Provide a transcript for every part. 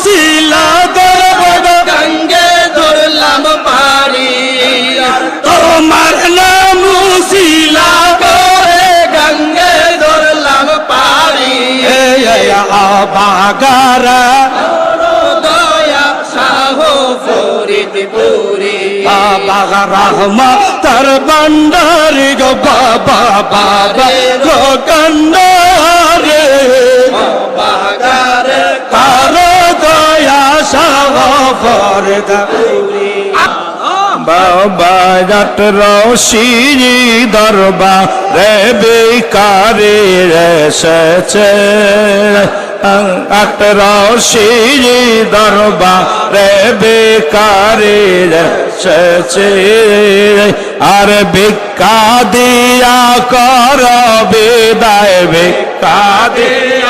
মুসিলা দরবাদ গঙ্গে ধরলাম পারি তোমার নাম মুসিলা করে গঙ্গে ধরলাম পারি বাগারা দয়া শাহ ফরিদপুরি। বাবা রহমা তার বন্ডারি গো বাবা বাবা গো গন্ডারে ফরদ বাবা জট রশিরি দরবা রে বেকারে এসেছে। আট রশিরি দরবা রে বেকারে এসেছে। আর ভিক্ষা দিয়া কর বিদায়, ভিক্ষা দিয়া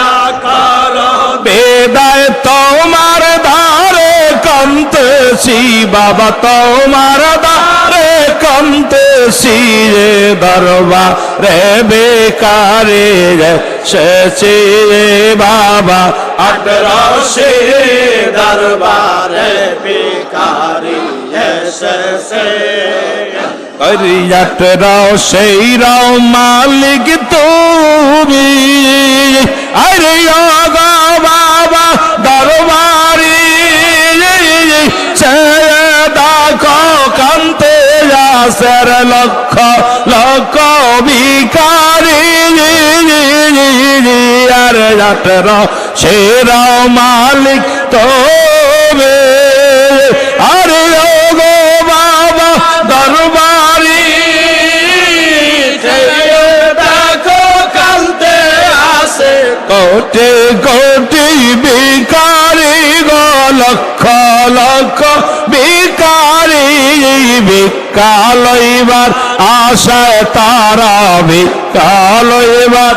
কমতেছি বাবা তোমার ধারে কমতেছি রে দরবা রে বেকারে শেষে রে বাবা। আটরশে দরবারে বেকারি এসেছে। রাও, সেই রাও মালিক তুমি। আরে আসের লক্ষ লক্ষ ভিকারি আর সেই রাও মালিক তুমি আরে গো বাবা দরবারি দেখো কালতে আসে। কোটি কোটি বিকারি গো, লক্ষ লক্ষ বিকারি বিকালইবার আশায় তারা বিকালইবার।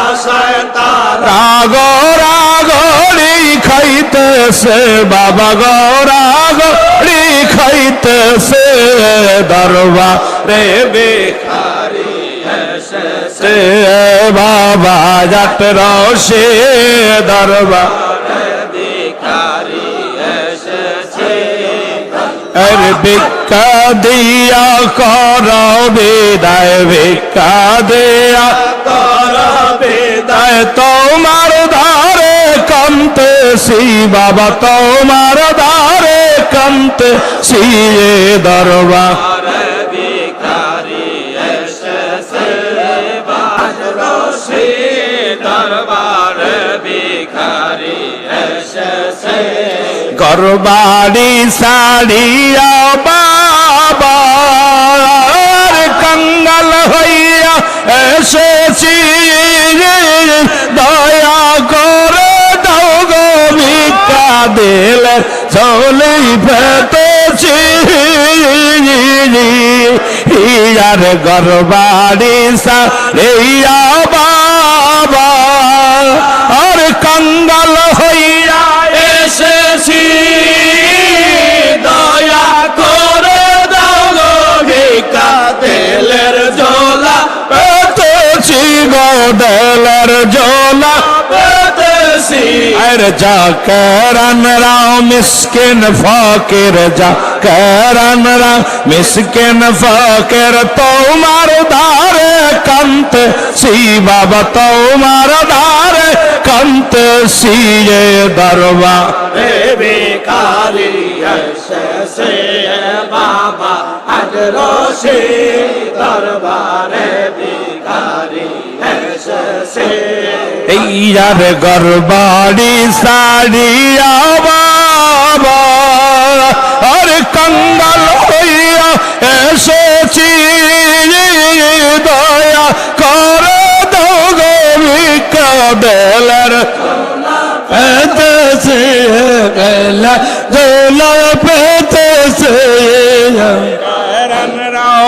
আশায় তারা রাগো রাগরি খাইতেছে বাবা গো রাগরি খাইতেছে দরবা রে বেখারি বাবা, জাত রসে দরবা আর ভিক্ষা দিয়া কর বিদায়, ভিক্ষা দিয়া কর বিদায়। তোমার ধারে কমতে সি বাবা, তোমার ধারে কমতে সি দরবা গরবাড়ি সাড়িয়া বাবার কঙ্গাল হইয়া এসেছি দয়া করে দাও গো ভিক্ষা দিলে চলে ফেতেছি ইয়ার গরবাড়ি সাড়িয়া বাবা আর যা করান রাও মিসকিন ফকির যা করান রাও মিসকিন ফকির তোমার ধারে কান্ত সি বাবা তোমার ধারে কান্ত সিয়ে দরবা বেকারি এসেছে বাবা আজ রসে দরবারে বেকারি এসেছে এই আর গরবাড়ি সাড়িয়া বাবা আর কঙ্গাল হইয়া এসেছি। দয়া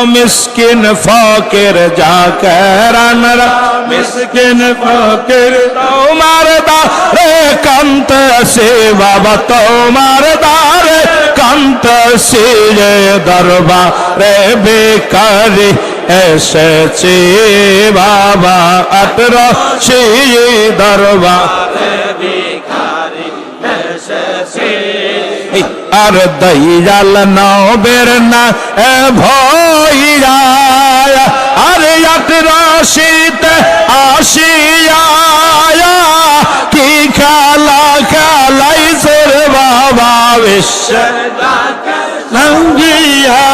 মিসকিন ফকির যা করান মিসকিন ফকির তোমার দারে কান্ত সে বাবা তোমার দারে কান্ত সে দরবারে বেকারি এসেছে, বাবা আটর সে দরবার আর দয়াল নবের না এ ভইয়া আর আটরাশিতে আসিয়া কি খেলা খেলাই সর বাবা বিশ্ব। লঙ্গিয়া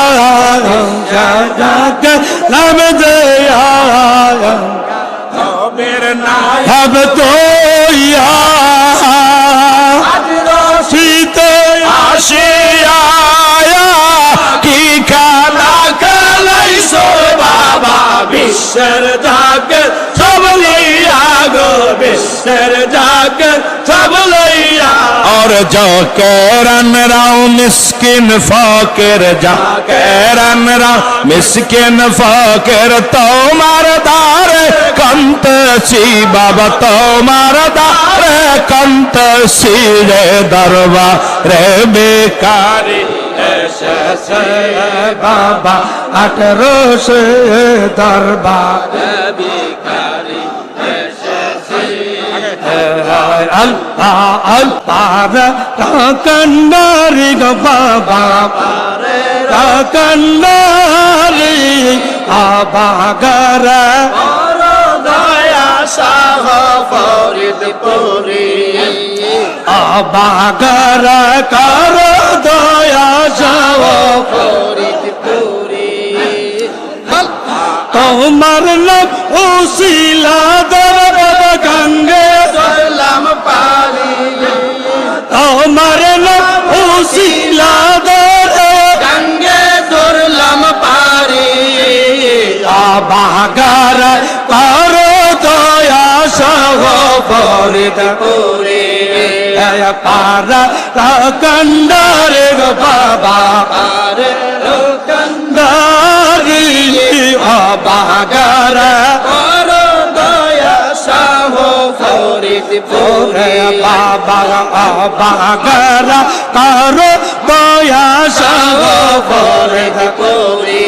জাগ নাম बिस्तर जाकर सब लैया गो बिस्तर जाकर सब लैया। और जो कैरन राव मिस्किन फाकिर, जा कैरन राव मिस्किन फाकिर तो मारदार कंत सी बाबा तो मारदार कंत सी रे दरबार रे बेकारी। এসেছে বাবা আঠারো দরবার। আল্লাহ আল্লাহ কন্নারি গো বাবা। কন্নারি আবাগর দয়া শাহ ফরিদপুরি আবাগর কর যাও তোমার নাম উসিলা দরবার গঙ্গে। সালাম পারি তোমার নাম উসিলা দরবার গঙ্গে দুর্লম পারি আবাগার কর দয়া সহ ফরিদ পুরি পার কন্ডার গো বাবা আরে কন্ডারি ফরিদপুরি বাবা আবাগার কর দয়া সহ ফরিদ পুরি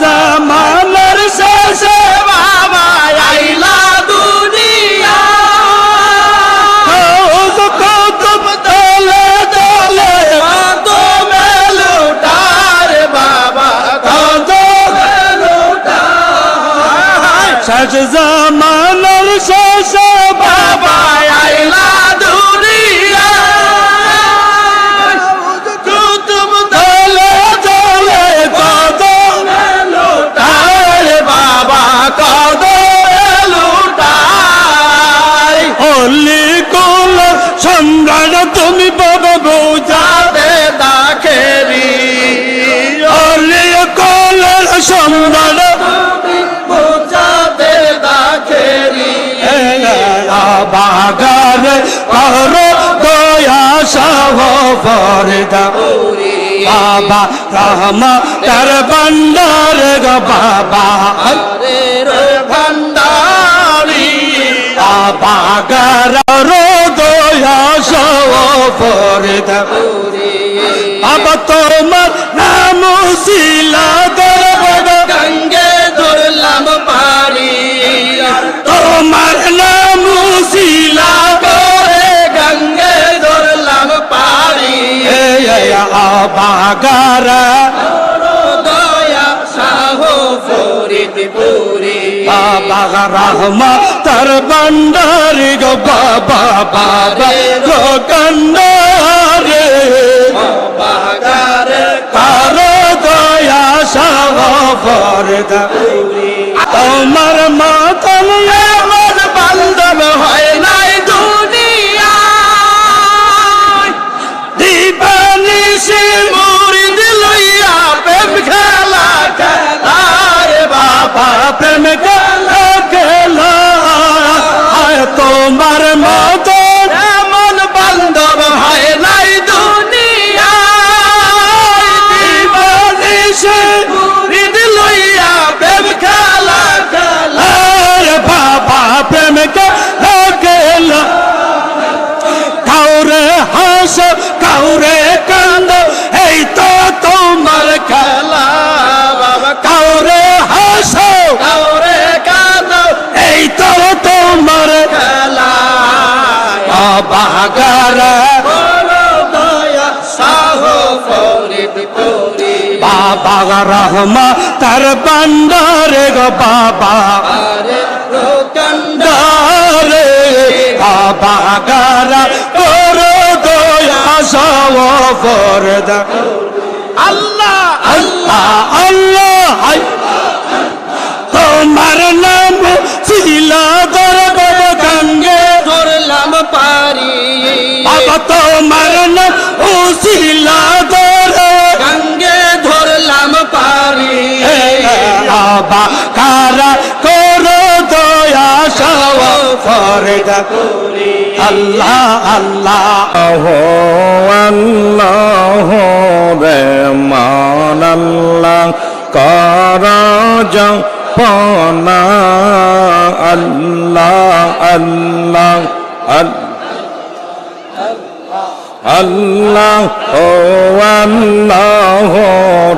জামানের তুমি বাবা বোঝা যাবে দাখেরি। অলি কোলের বোঝাবে দাখেরি। বাগার কর দয়া সহ ফরদা বাবা রহমা তার বন্ডার গো বাবা। সহ ফরদা বাবা তোমার নাম শিলা দরবার। গঙ্গে দুর্লভ পারি তোমার নাম শিলা করে। গঙ্গে দুর্লভ পারি বাগার দয়া শাহ ফরিদপুরি। রহমা, তার বন্ডারি গো বাবা বাবা গো বাগার তার দয়া সহ ফরদা তোমার মাতন আমার বান্ধব হয় নাই দুনিয়া দিবানিসে মুরিদ লইয়া প্রেম খেলা খেলার বাবা বাবা, প্রেম খেলা খেলা তারা। বাবা রহমা তার বান্দারে গো বাবা। রোকান্দারে বাবা গারা করো দয়া সব আল্লাহ আল্লাহ। আল্লাহ তোমার নাম ছিল দরদ গঙ্গে ধরলাম পারি বাবা কারা করো দয়া সব ফরদা আল্লাহ আল্লাহ। আল্লাহ রে মান আল্লাহ কারাজ পনা আল্লাহ আল্লাহ আল্লাহ। ও আল্লাহ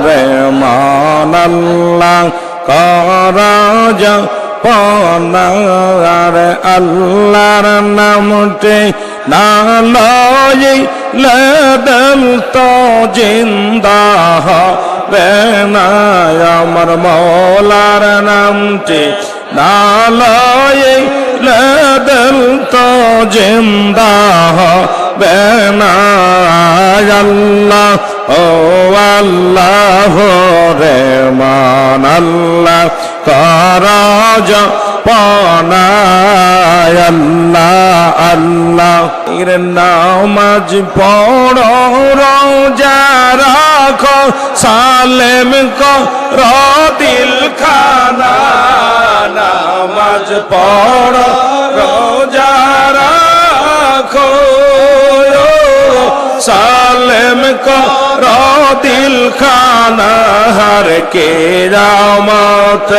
রে মান আল্লাহ কারাজ পনার আল্লাহর নামটি না লদল তো জিন্দা হবে না, আমার মৌলার নামটি না লদল তো জিন্দা না। আল্লাহ, ও আল্লাহ, রে মান আল্লাহ, কারাজ পানায় আল্লাহ আল্লাহ। এর নামাজ পড়ো, রোজা রাখো, সালেম কর দিল খানা নামাজ পড়ো, রোজা রাখো। সালেম কর দিল খানা হার কে রামত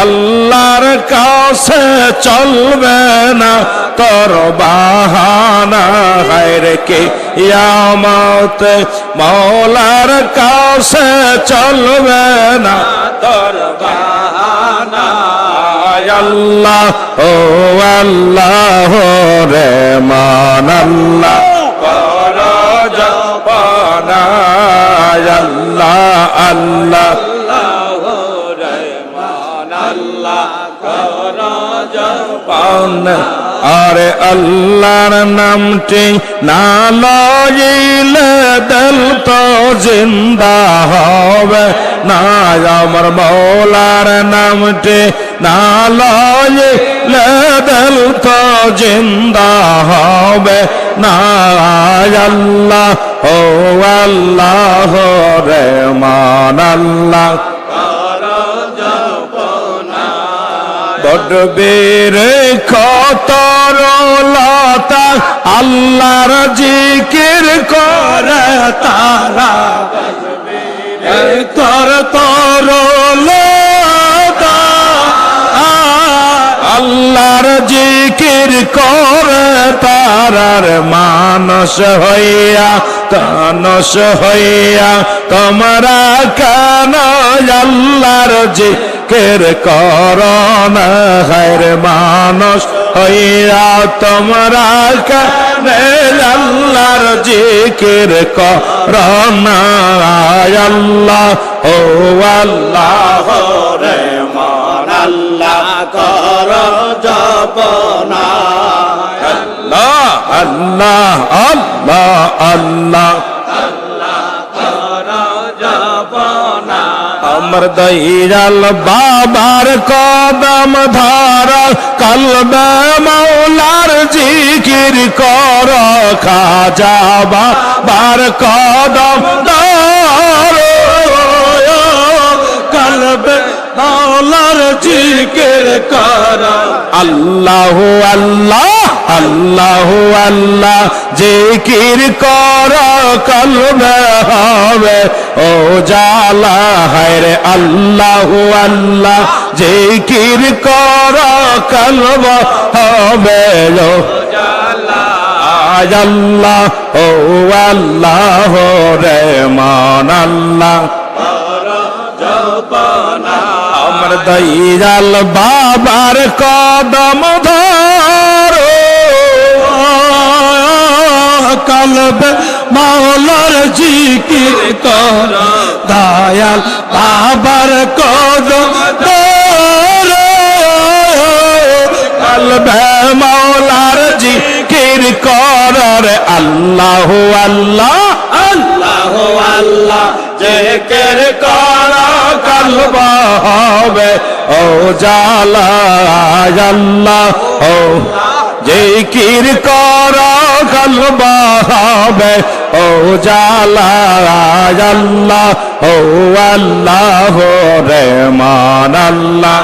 আল্লাহর কাছে চলবে না তোর বাহানা হার কে ইয়ামত মৌলার কাছে চলবে না তোর বাহানা। আল্লাহ, ও আল্লাহ রে মান আল্লাহ। জপনা আল্লাহ। আল্লাহ আরে আল্লাহর নামটি না লইলে দল তো জিন্দা হবে না। আমার মৌলার নামটি না লইলে দল তো জিন্দা হবে না আল্লাহ, ও আল্লাহ রে মান আল্লাহ। বড় বীর কতর লতা আল্লাহর জিকির করে তারা। তর তর আল্লাহর জিকির করে তারার মানস হইয়া, তানস হইয়া, তোমরা কেন আল্লাহর জিকির করন? হায় মানস হইয়া, তোমরা কেন আল্লাহর জিকির করন? আল্লাহ, ও আল্লাহ রে মান আল্লাহ, কর আল্লাহ আল্লাহ আল্লাহ। আমার দইরাল বাবার কদম ধার, কলবে মৌলার জিকির কর, খাজা বাবার কদম ধার। কলবে মৌলার জিকির কর। আল্লাহ আল্লাহ। আল্লাহ আল্লাহ জিকির কর, কলবে হবে। ও জালা, হায়রে আল্লাহ আল্লাহ জিকির কর, কলব হবে। ও আল্লাহ ও আল্লাহ রে মান আল্লাহ। আমার দইরাল বাবার কদম ধরো। কলবে মাওলার জিকির কর। দয়াল বাবার ধরো। কলবে মৌলার জিকির করার আল্লাহ আল্লাহ। আল্লাহ আল্লাহ, জিকির কর, কলব হবে। ও জালা আল্লাহ, ও জিকির কর। কলবা হবে ও জালা আল্লাহ ও আল্লাহ। রে মান আল্লাহ